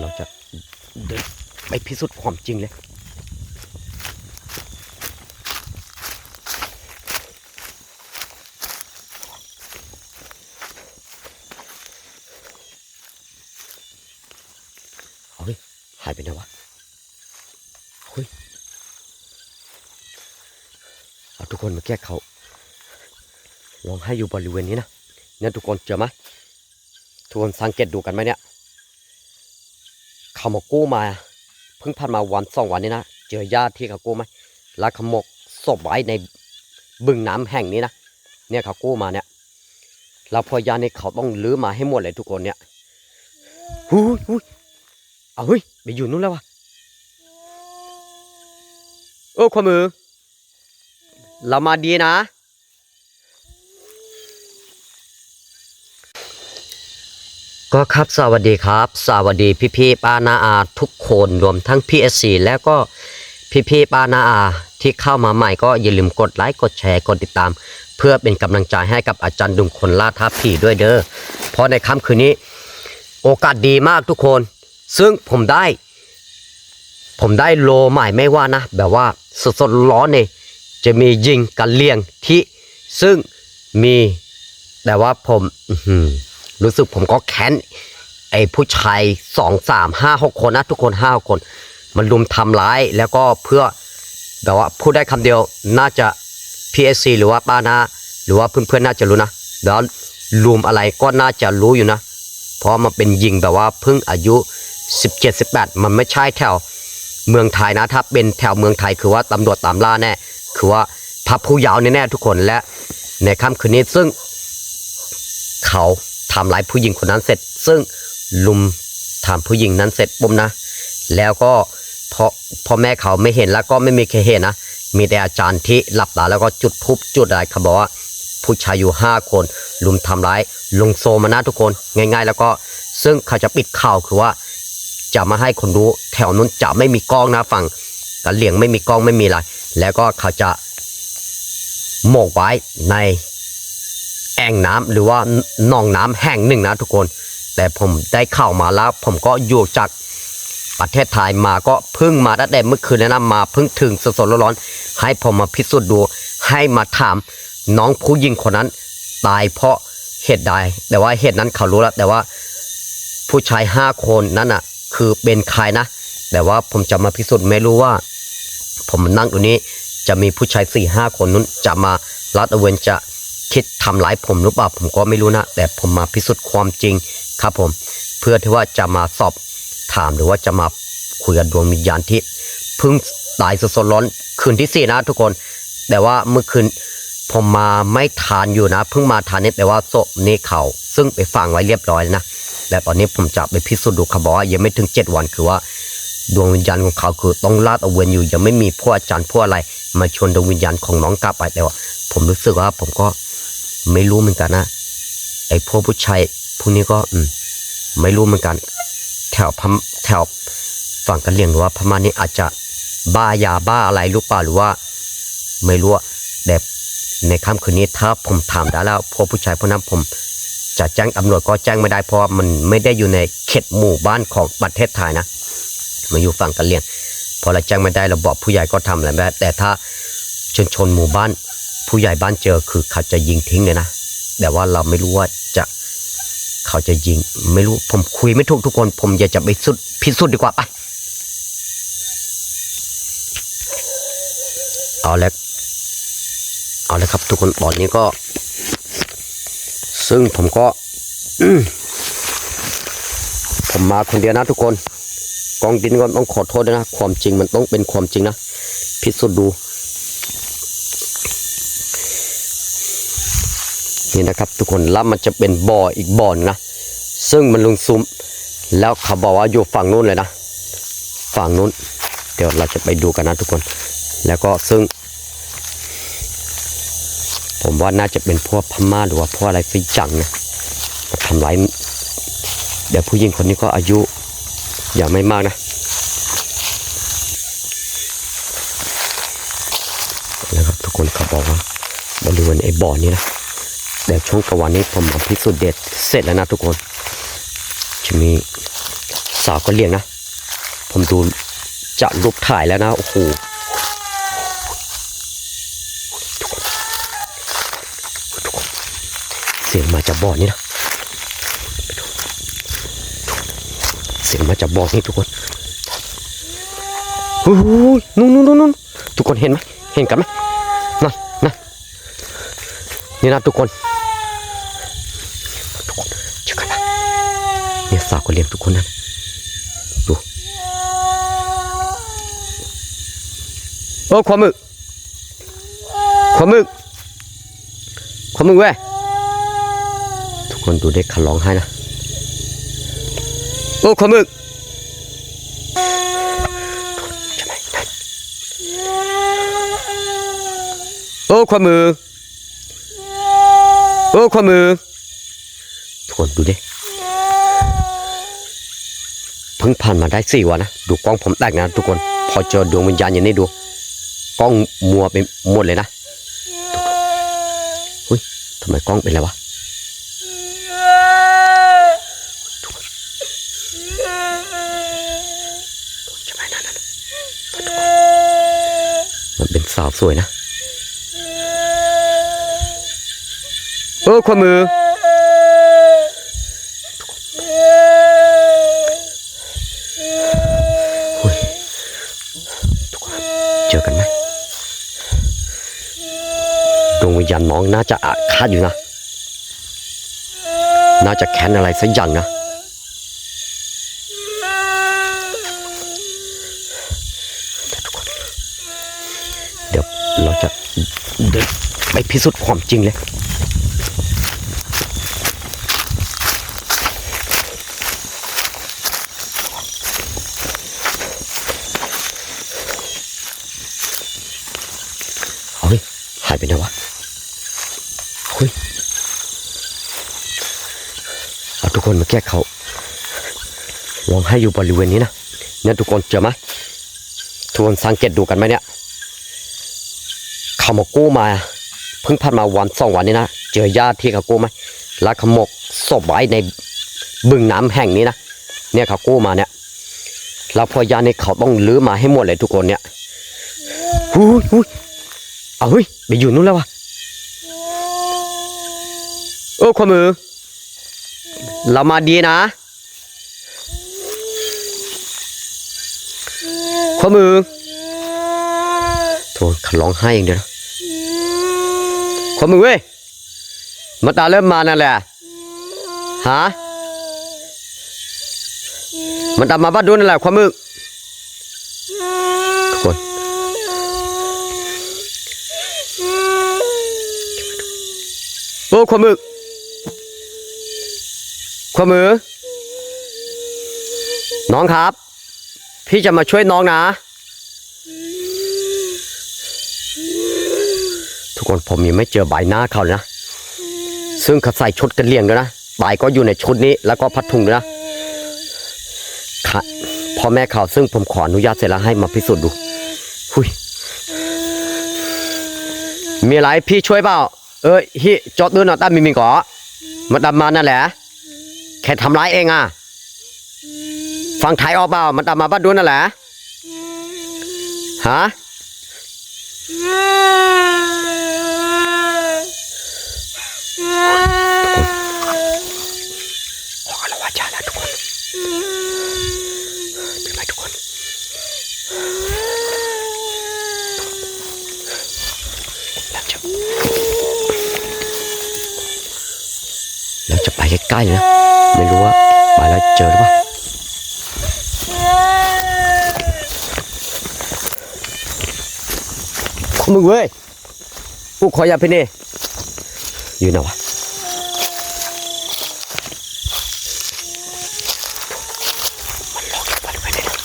เราจะเดินไปพิสูจน์ความจริงเลย เฮ้ย หายไปไหนวะ เฮ้ย เอาทุกคนมาแก้เขา ลองให้อยู่บริเวณนี้นะ เนี่ยทุกคนเจอไหมทุกคนสังเกตดูกันไหมเนี่ย เขามากู้มา เพิ่งผ่านมาวันสองวันนี้นะ เจอญาติที่เขากู้ไหมแล้วขมกศพไว้ในบึงน้ำแห่งนี้นะ เนี่ยเขากู้มาเนี่ย แล้วพอญาตินี่เขาต้องลื้อมาให้หมดเลยทุกคนเนี่ยหูยหูยเอาเฮ้ยไปอยู่นู้นแล้ววะเออความมือ เรามาดีนะ ก็ครับสวัสดีครับ สวัสดีพี่พี่ป้านาอาทุกคนรวมทั้ง PSC แล้วก็พี่พี่ป้านาอาที่เข้ามาใหม่ก็อย่าลืมกดไลค์กดแชร์กดติดตาม เพื่อเป็นกำลังใจให้กับอาจารย์ดุมคนล่าท้าผีด้วยเด้อเพราะในค่ำคืนนี้ โอกาสดีมากทุกคน ซึ่งผมได้ ผมได้โลใหม่ไม่ว่านะ แบบว่าสดๆร้อนเนี่ยจะมียิงกันเลี่ยงที่ซึ่งมีแต่ว่าผมอื รู้สึกผมก็แค้นไอ้ผู้ชายสองสามห้าหกคนนะทุกคนห้าคน มันลุมทำร้ายแล้วก็เพื่อแบบว่าพูดได้คำเดียวน่าจะ PSC หรือว่าป้านาหรือว่าเพื่อนๆน่าจะรู้นะแล้วลุมอะไรก็น่าจะรู้อยู่นะ เพราะมันเป็นยิงแบบว่าเพิ่งอายุ 17-18 มันไม่ใช่แถวเมืองไทยนะ ถ้าเป็นแถวเมืองไทยคือว่าตำรวจตามล่าแน่ คือว่าพับผู้ยาวแน่ๆทุกคนและในค่ำคืนนี้ซึ่งเขา ทำร้ายผู้หญิงคนนั้นเสร็จ ซึ่งลุมทำผู้หญิงนั้นเสร็จปุ๊บนะ แล้วก็พอพ่อแม่เขาไม่เห็นแล้วก็ไม่มีใครเห็นนะ มีแต่อาจารย์ที่หลับตาแล้วก็จุดทุบจุดอะไรเขาบอกว่าผู้ชายอยู่ห้าคน ลุมทำร้ายลงโซมานะทุกคนง่าย ๆ แล้วก็ซึ่งเขาจะปิดข่าวคือว่า จะมาให้คนรู้แถวนู้นจะไม่มีกล้องนะฝั่งกันเหลียงไม่มีกล้องไม่มีอะไรแล้วก็เขาจะโมกไว้ใน แอ่งน้ำหรือว่าหนองน้ำแห่งหนึ่งนะทุกคน แต่ผมได้เข้ามาแล้ว ผมก็อยู่จากประเทศไทยมาก็เพิ่งมาตั้งแต่เมื่อคืนนะมาเพิ่งถึงสดๆร้อนๆให้ผมมาพิสูจน์ดูให้มาถามน้องผู้หญิงคนนั้น ตายเพราะเหตุใดแต่ว่าเหตุนั้นเขารู้แล้ว แต่ว่าผู้ชายห้าคนนั้นอะ คือเป็นใครนะ แต่ว่าผมจะมาพิสูจน์ไม่รู้ว่า ผมนั่งตรงนี้จะมีผู้ชายสี่ห้าคนนู้นจะมาลัดอเวนจะ คิดทำร้ายผมหรือเปล่าผมก็ไม่รู้นะ แต่ผมมาพิสูจน์ความจริงครับผม เพื่อที่ว่าจะมาสอบถามหรือว่าจะมาคุยกับดวงวิญญาณที่เพิ่งตายสดๆร้อนคืนที่สี่นะทุกคน แต่ว่าเมื่อคืนผมมาไม่ทานอยู่นะ เพิ่งมาทานนี่แต่ว่าศพนี่เขาซึ่งไปฝังไว้เรียบร้อยนะและตอนนี้ผมจะไปพิสูจน์ดูเขาบว่ายังไม่ถึงเจ็ดวันคือว่า ดวงวิญญาณของเขาคือต้องลาดเอาเวนอยู่ยังไม่มีพวกอาจารย์พวกอะไร มาชวนดวงวิญญาณของน้องกลับไปแต่ว่าผมรู้สึกว่าผมก็ไม่รู้เหมือนกันนะไอ้พวกผู้ชายพวกนี้ก็อืมไม่รู้เหมือนกัน แถวพมแถวฝั่งกันเลียงหรือว่าพม่านี่อาจจะบ้ายาบ้าอะไรหรือเปล่าหรือว่า ไม่รู้แต่ในค่ำคืนนี้ถ้าผมถามได้แล้วพวกผู้ชายพวกนั้นผมจะแจ้งตำรวจก็แจ้งไม่ได้เพราะมันไม่ได้อยู่ในเขตหมู่บ้านของประเทศไทยนะ มาอยู่ฝั่งกันเลียงพอเราแจ้งไม่ได้เราบอกผู้ใหญ่ก็ทำอะไรไม่ได้แต่ถ้าชนชนหมู่บ้าน ผู้ใหญ่บ้านเจอคือเขาจะยิงทิ้งเลยนะแต่ว่าเราไม่รู้ว่าจะเขาจะยิง ไม่รู้ผมคุยไม่ถูกทุกคน ผมอยากจะไปสุดพิสูจน์ดีกว่าไปเอาแล้วเอาแล้วครับ ทุกคนตอนนี้ก็ ซึ่งผมก็ผมมาคนเดียวนะทุกคน กองดินก็ต้องขอโทษด้วยนะ ความจริงมันต้องเป็นความจริงนะพิสูจน์ดู นี่นะครับ ทุกคนแล้วมันจะเป็นบ่ออีกบ่อนนะ ซึ่งมันลงซุมแล้วเขาบอกว่าอยู่ฝั่งนู้นเลยนะ ฝั่งนู้น เดี๋ยวเราจะไปดูกันนะทุกคน แล้วก็ซึ่ง ผมว่าน่าจะเป็นพวกพม่าหรือว่าพวกอะไรสักอย่างนะมาทำร้ายเดี๋ยวผู้หญิงคนนี้ก็อายุ อยังไม่มากนะ นะครับทุกคนเขาบอกว่าบริเวณไอ้บ่อนี้นะแต่ช่วงกลางวันนี้ผมมาพิสูจน์เด็ดเสร็จแล้วนะทุกคน จะมีสาวก็เลี้ยงนะ ผมดูจะรูปถ่ายแล้วนะ โอ้โหเสียงมาจากบ่อนี่นะ เสียงมาจากบ่อนี่ทุกคนโอ้โหนู่นนู่นนู่นทุกคนเห็นไหมเห็นกันไหมนั่นนั่นนี่นะทุกคนทุกคนเจอกันนะเนี่ยสาวก็เลี้ยงทุกคนนั่นดูโอ้ความมึกความมึกความมึกเว้ยทุกคนดูเด็กขาร้องไห้นะ อ้ความมึกโอ้ความมึกโอ้ความมึกทุกคนดูดิเพิ่งผ่านมาได้สี่วันนะดูกล้องผมแตกนะทุกคน พอเจอดวงวิญญาณอย่างนี้ดูกล้องมัวไปหมดเลยนะเฮ้ยทำไมกล้องเป็นไรวะ ใช่ไหมนั่นนั่นมัน เป็นสาวสวยนะเออความมือเฮ้ยทุกคนเจอกันไหมดวงวิญญาณน้องน่าจะอาฆาตอยู่นะ น่าจะแค้นอะไรสักอย่างนะ เดี๋ยวเราจะเดินไป พิสูจน์ความจริงเลยเฮ้ยหายไปไหนวะเฮ้ยเอาทุกคนมาแก้เขาลองให้อยู่บริเวณนี้นะเนี่ยทุกคนเจอไหมทุกคนสังเกตดูกันไหมเนี่ยเขามากู้มา พิ่งผ่านมาวันสองวันนี้นะ เจอญาติที่เขากู้ไหมล้วเขมกศพไว้ในบึงน้ำแห่งนี้นะ เนี่ยเขากู้มาเนี่ย แล้วพอญาตินี่เขาต้องลื้อมาให้หมดเลยทุกคนเนี่ยหุยหุยเอาเฮ้ยไปอยู่นู้นแล้ววะโอ้ความือ เรามาดีนะความือโทษเขาร้องไห้อย่างเดียวนะ ความมือเว้ยมาตาเริ่มมานั่นแหละฮะมันตามมาบ้านดูนั่นแหละความมือทุกคนโอ้ความมือความมือ น้องครับ พี่จะมาช่วยน้องนะ ทุก คนผมยังไม่เจอใบหน้าเขาเลยนะ ซึ่งเขาใส่ชุดกันเลียงด้วยนะใบก็อยู่ในชุดนี้ แล้วก็พัดถุงด้วยนะค่ะพ่อแม่เขาซึ่งผมขออนุญาตเสร็จแล้วให้มาพิสูจน์ดูหุยมีอะไรพี่ช่วยเปล่า เอ้ยฮิจอดดูหน่อยตั้มมีมีก่อมาดำมานั่นแหละ แค่ทำร้ายเองอะ ฟังไทยออกเปล่ามันตามมาบ้านดูนั่นแหละ ฮะ ขอละวาจาแล้วทุกคนเป็นไหมทุกคน แล้วจะแล้วจะ ไปใกล้ๆนะ ไม่รู้ว่าไปแล้วเจอหรือเปล่ามึงเว้ยกูขออย่าพี่นี่อยู่ไหนวะมันล็อกอยู่บริเวณนี้นะ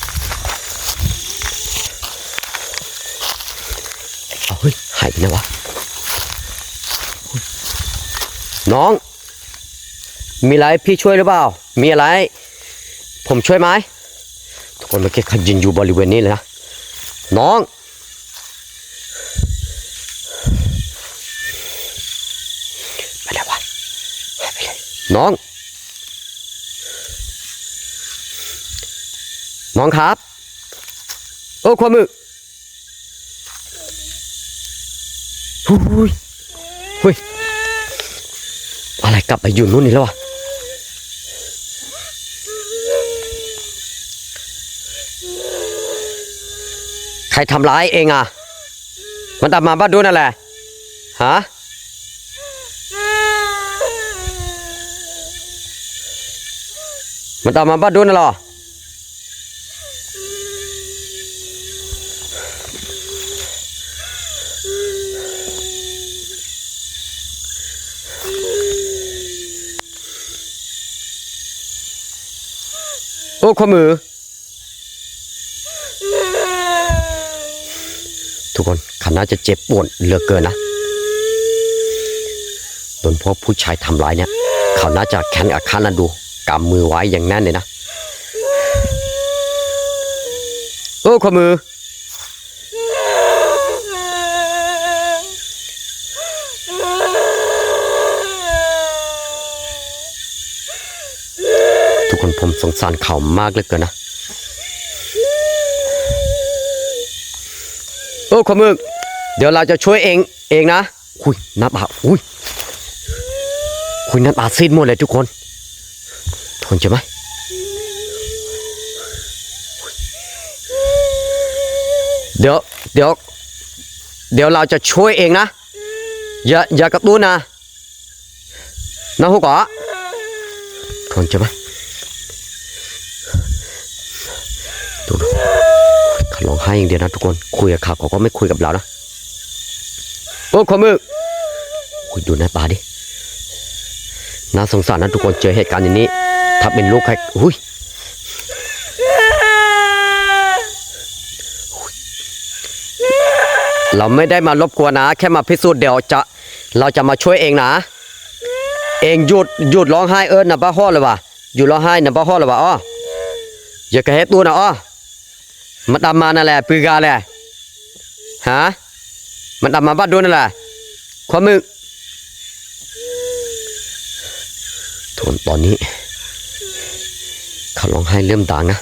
เอาเฮ้ยหายไปไหนวะเฮ้ยน้อง มีอะไรพี่ช่วยหรือเปล่า มีอะไร ผมช่วยไหมทุกคนเมื่อกี้เขายืนอยู่บริเวณนี้เลยนะ น้อง ไปแล้ววะไปเลยน้อง น้องครับโอ้ความมือหุยหุยอะไรกลับไปอยู่นู่นนี่แล้ววะ ใครทำร้ายเองอะ มันตามมาบ้านดูนั่นแหละ ฮะ มันตามมาบ้านดูนั่นหรอ โอ้ขมือ ทุกคนขาน่าจะเจ็บปวดเหลือเกินนะโดนพวกผู้ชายทำร้ายเนี่ย เขาน่าจะแค้นอาฆาตนะดูกำมือไว้อย่างแน่นเลยนะโอ้ข้อมือ ทุกคนผมสงสารเขามากเหลือเกินนะ โอ้ขมึก เดี๋ยวเราจะช่วยเองเองนะคุยน้ำตาอุ้ยคุยน้ำตาซีดหมดเลยทุกคนทนใช่ไหมเดี๋ยวเดี๋ยวเดี๋ยวเราจะช่วยเองนะ อย่าอย่ากระตุ้นนะนะฮูกอทนใช่ไหมดูดู เขา ร้องไห้อย่างเดียวนะทุกคน คุยกับเขาเขาก็ไม่คุยกับเรานะโอ้ขอมือคุยดูหน้าตาดิ น่าสงสารนะทุกคนเจอเหตุการณ์อย่างนี้ ถ้าเป็นลูกใครอุ้ยเราไม่ได้มารบกวนนะ แค่มาพิสูจน์เดี๋ยวจะ เราจะมาช่วยเองนะ เองหยุดหยุดร้องไห้เอิญนะป้าฮ้อเลยว่ะหยุดร้องไห้นะป้าฮ้อเลยว่ะอ้ออย่ากระเฮ็ดตัวนะอ้อ มันตามมานั่นแหละปือกาแหละฮะมันตามมาบ้านดูนั่นแหละความมึกทุนตอนนี้เขาร้องไห้เริ่มดังนะ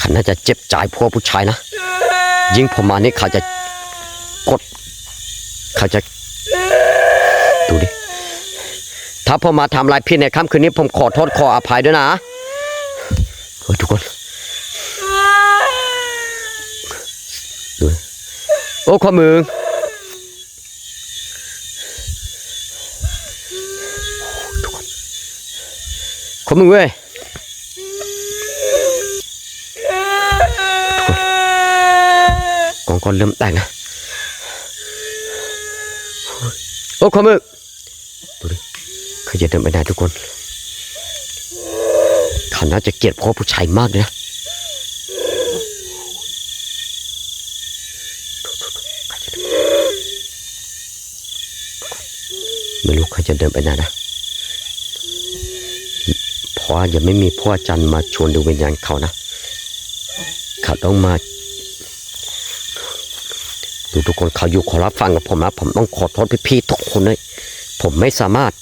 ขาน่าจะเจ็บใจพวกผู้ชายนะ ยิ่งผมมานี่เขาจะกดเขาจะดูดิถ้าผมมาทำลายพี่ในค่ำคืนนี้ผมขอโทษขออภัยด้วยนะ โอ้ยทุกคนดูโอ้ความมือทุกคนความมือเว้ยทุกคนกองก็เริ่มแต่งนะโอ้ความมือดูดิขาจะเดินไปไหนทุกคน เขาน่าจะเกลียดพ่อผู้ชายมากนะไม่รู้เขาจะเดินไปไหนนะเพราะว่ายังไม่มีพ่อจันทร์มาชวนดูวิญญาณเขานะ เขาต้องมาดูทุกคนเขาอยู่ขอรับฟังกับผมนะ ผมต้องขอโทษพี่ๆทุกคนเลยผมไม่สามารถ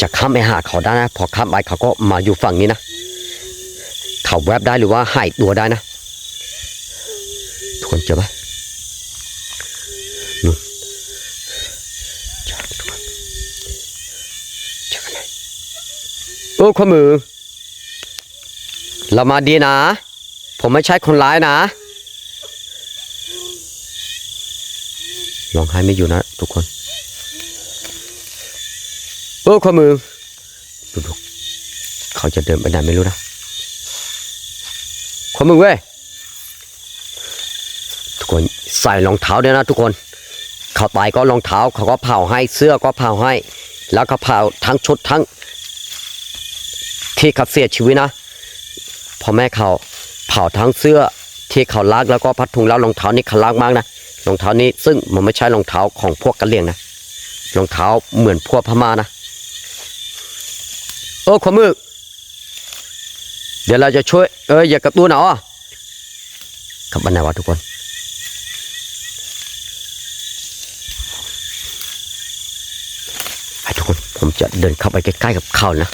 จะข้ามไปหาเขาได้นะ พอข้ามไปเขาก็มาอยู่ฝั่งนี้นะ เขาแวบได้หรือว่าหายตัวได้นะ ทุกคนเจอปะนู่นเจอทุกคนเจอกันไหมโอ้ข้อมือ เรามาดีนะ ผมไม่ใช่คนร้ายนะร้องไห้ไม่อยู่นะ ทุกคนโอ้ข้อมือดูดูเขาจะเดินไปไหนไม่รู้นะ ขอมึงเว้ย ทุกคนใส่รองเท้าด้วยนะทุกคน เขาตายก็รองเท้าเขาก็เผาให้เสื้อก็เผาให้ แล้วก็เผาทั้งชุดทั้ง ที่เขาเสียชีวิตนะพ่อแม่เขาเผาทั้งเสื้อที่เขาลากแล้วก็พัดถุงแล้วรองเท้านี่เขาลากมากนะรองเท้านี้ซึ่งมันไม่ใช่รองเท้าของพวกกะเหรี่ยงนะรองเท้าเหมือนพวกพม่านะ โอ้ขอมือ เดี๋ยวเราจะช่วยเอ้ยอย่ากระตุ้นเนาอะครับอันไหวะทุกคน ให้ทุกคนผมจะเดินเข้าไปใกล้ๆกับเขานะ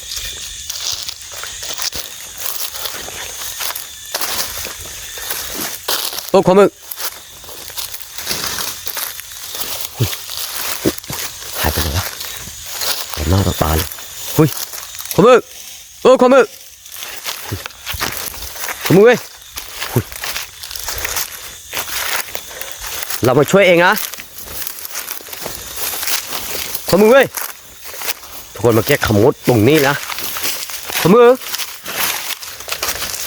โอ้ขวมือหายไปไหนวะแต้าต่อตาเลยหุ้ยขวมือโอ้ขวมือ มึกเว้ยหุ้ยเรามาช่วยเองนะขมึกเว้ยทุกคนมาแก้ขมดตรงนี้นะขมึก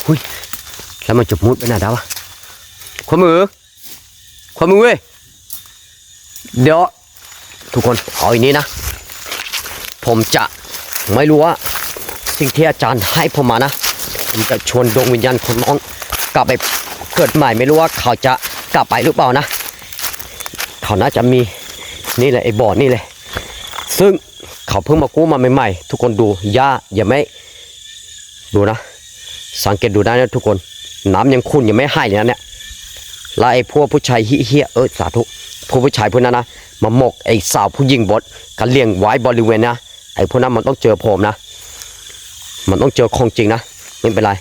หุ้ยแล้วมันจะมุดไปไหนได้วะขวามือขวามือเว้ยเดี๋ยวทุกคนเอาอย่างนี้นะ ผมจะไม่รู้ว่าสิ่งที่อาจารย์ให้ผมมานะ ผมจะชวนดวงวิญญาณคนน้องกลับไปเกิดใหม่ไม่รู้ว่าเขาจะกลับไปหรือเปล่านะ เขาน่าจะมีนี่แหละไอ้บ่อนี่เลย ซึ่งเขาเพิ่งมากู้มาใหม่ๆทุกคนดูหญ้าอย่าไม่ดูนะ สังเกตดูได้นะทุกคนน้ำยังขุ่นยังไม่ให้เลยนะเนี่ยแล้วไอ้พวกผู้ชายเฮี้ยเออสาธุพวกผู้ชายพวกนั้นนะมาหมกไอ้สาวผู้หญิงบดกันเลี้ยงไว้บริเวณนะไอ้พวกนั้นมันต้องเจอผมนะ มันต้องเจอของจริงนะ ไม่เป็นไร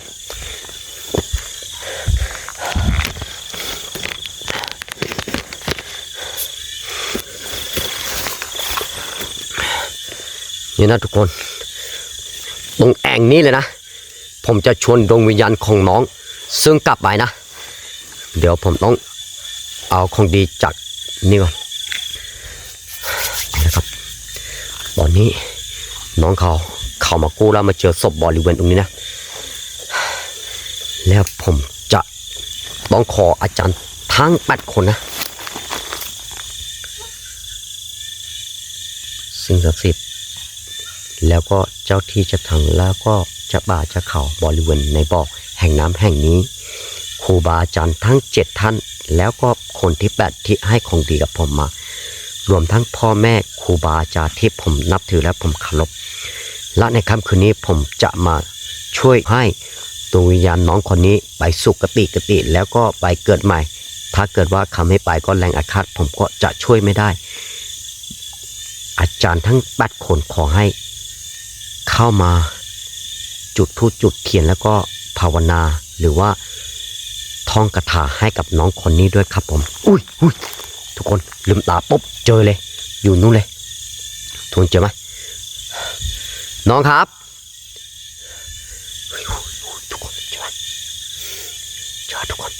นี่นะทุกคน ตรงแอ่งนี้เลยนะ ผมจะชวนดวงวิญญาณของน้อง ซึ่งกลับไปนะ เดี๋ยวผมต้องเอาของดีจากนี่ก่อนนะครับตอนนี้น้องเขาเข้ามากู้แล้วมาเจอศพบริเวณตรงนี้นะ แล้วผมจะต้องขออาจารย์ทั้งแปดคนนะ สิ่งศักดิ์สิทธิ์แล้วก็เจ้าที่เจะถังแล้วก็จะบ่าจะเขาบริเวณในบ่อแห่งน้ำแห่งนี้ครูบาอาจารย์ทั้งเจ็ดท่าน แล้วก็คนที่แปดที่ให้ของดีกับผมมา รวมทั้งพ่อแม่ครูบาอาจารย์ที่ผมนับถือและผมเคารพและในค่ำคืนนี้ผมจะมาช่วยให้ ดวงวิญญาณน้องคนนี้ไปสุกติกติแล้วก็ไปเกิดใหม่ ถ้าเกิดว่าคำให้ไปก็แรงอาฆาตผมก็จะช่วยไม่ได้ อาจารย์ทั้งแปดคนขอให้ เข้ามาจุดทูตจุดเทียนแล้วก็ภาวนาหรือว่าท่องคาถาให้กับน้องคนนี้ด้วยครับผม อุ้ยอุ้ยทุกคนลืมตาปุ๊บเจอเลย อยู่นู่นเลยทุนเจอไหมน้องครับอุ้ยอุ้ยอุ้ยทุกคนเจอไหมเจอทุกคน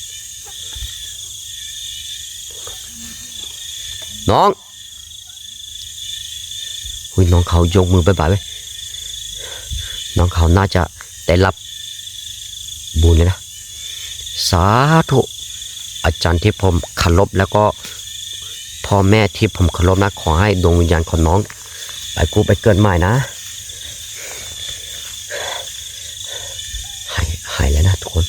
น้องหุยน้องเขายกมือไปบ่ายไว้น้องเขาน่าจะได้รับบุญเลยนะ สาธุ อาจารย์ที่ผมเคารพแล้วก็พ่อแม่ที่ผมเคารพนะขอให้ดวงวิญญาณของน้อง ไปกู้ไปเกิดใหม่นะหายหายแล้วนะทุกคน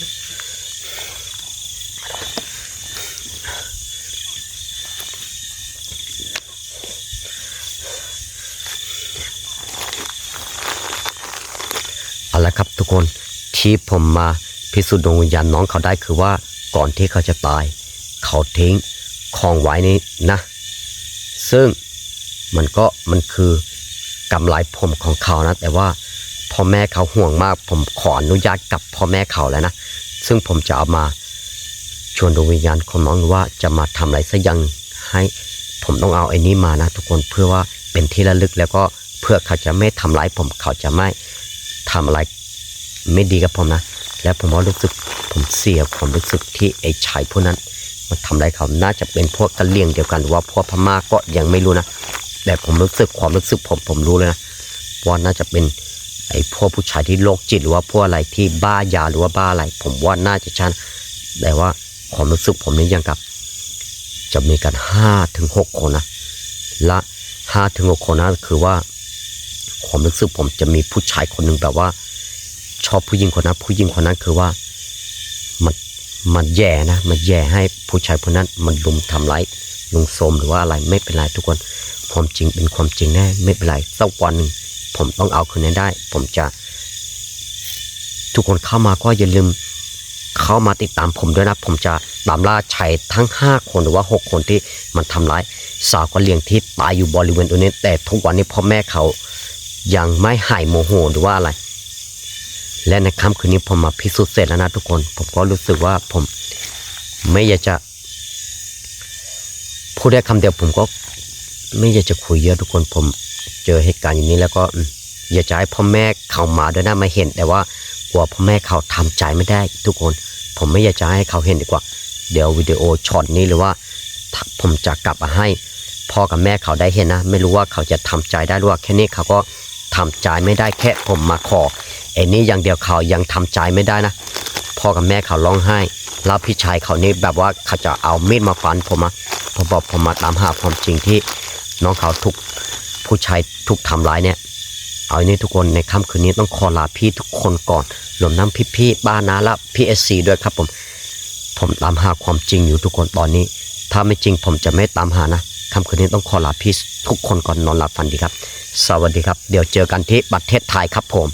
เอาละครับ ทุกคนที่ผมมาพิสูจน์ดวงวิญญาณน้องเขาได้คือว่าก่อนที่เขาจะตาย เขาทิ้งของไว้นี้นะ ซึ่งมันก็มันคือกำไรผมของเขานะ แต่ว่าพ่อแม่เขาห่วงมาก ผมขออนุญาตกับพ่อแม่เขาแล้วนะ ซึ่งผมจะเอามาชวนดวงวิญญาณของน้องว่าจะมาทำอะไรสักอย่างให้ผมต้องเอาไอ้นี้มานะ ทุกคนเพื่อว่าเป็นที่ระลึกแล้วก็เพื่อเขาจะไม่ทำร้ายผมเขาจะไม่ทำอะไร ไม่ดีกับผมนะ และผมว่ารู้สึกผมเสียความรู้สึกที่ไอ้ชายพวกนั้นมาทำอะไรเขาน่าจะเป็นพวกกะเลี่ยงเดียวกันหรือว่าพวกพม่าก็ยังไม่รู้นะ แต่ผมรู้สึกความรู้สึกผมผมรู้เลยนะว่าน่าจะเป็นไอ้พวกผู้ชายที่โรคจิตหรือว่าพวกอะไรที่บ้ายาหรือว่าบ้าอะไร ผมว่าน่าจะชันแต่ว่าความรู้สึกผมนี่ยังกับ จะมีกันห้าถึงหกคนนะและห้าถึงหกคนนะคือว่า ความรู้สึกผมจะมีผู้ชายคนหนึ่งแบบว่า ชอบผู้หญิงคนนั้นผู้หญิงคนนั้นคือว่ามันมันแย่นะมันแย่ให้ผู้ชายคนนั้นมันลุมทำร้ายลุงโสมหรือว่าอะไรไม่เป็นไรทุกคนความจริงเป็นความจริงแน่ไม่เป็นไรสักวันหนึ่งผมต้องเอาคืนนั้นได้ ผมจะ ทุกคนเข้ามาก็อย่าลืมเข้ามาติดตามผมด้วยนะ ผมจะตามล่าชายทั้ง 5 คนหรือว่า 6 คนที่มันทำร้ายสาวกะเลี่ยงที่ตายอยู่บริเวณตรงนี้แต่ทุกวันนี้พ่อแม่เขายังไม่หายโมโหหรือว่าอะไร และในค่ำคืนนี้ผมมาพิสูจน์เสร็จแล้วนะทุกคน ผมก็รู้สึกว่าผมไม่อยากจะพูดได้คำเดียวผมก็ไม่อยากจะคุยเยอะทุกคนผมเจอเหตุการณ์อย่างนี้แล้วก็อยากจะให้พ่อแม่เขามาด้วยนะมาเห็น แต่ว่ากลัวพ่อแม่เขาทำใจไม่ได้ ทุกคน ผมไม่อยากจะให้เขาเห็นดีกว่า เดี๋ยววิดีโอช็อตนี้หรือว่าถ้าผมจะกลับมาให้พ่อกับแม่เขาได้เห็นนะ ไม่รู้ว่าเขาจะทำใจได้หรือว่าแค่นี้เขาก็ทำใจไม่ได้แค่ผมมาขอ ไอ้นี้อย่างเดียวเขายังทำใจไม่ได้นะพ่อกับแม่เขาร้องไห้ แล้วพี่ชายเขานี่แบบว่าเขาจะเอามีดมาฟันผมอะผมบอกผมมาตามหาความจริงที่น้องเขาถูกผู้ชายถูกทำร้ายเนี่ย เอาอันนี้ทุกคนในค่ำคืนนี้ต้องขอลาพี่ทุกคนก่อนรวมทั้งพี่ๆบ้านนาและพี่เอสซีด้วยครับผม ผมตามหาความจริงอยู่ทุกคนตอนนี้ ถ้าไม่จริงผมจะไม่ตามหานะค่ำคืนนี้ต้องขอลาพี่ทุกคนก่อนนอนหลับฝันดีครับ สวัสดีครับ เดี๋ยวเจอกันที่ประเทศไทยครับผม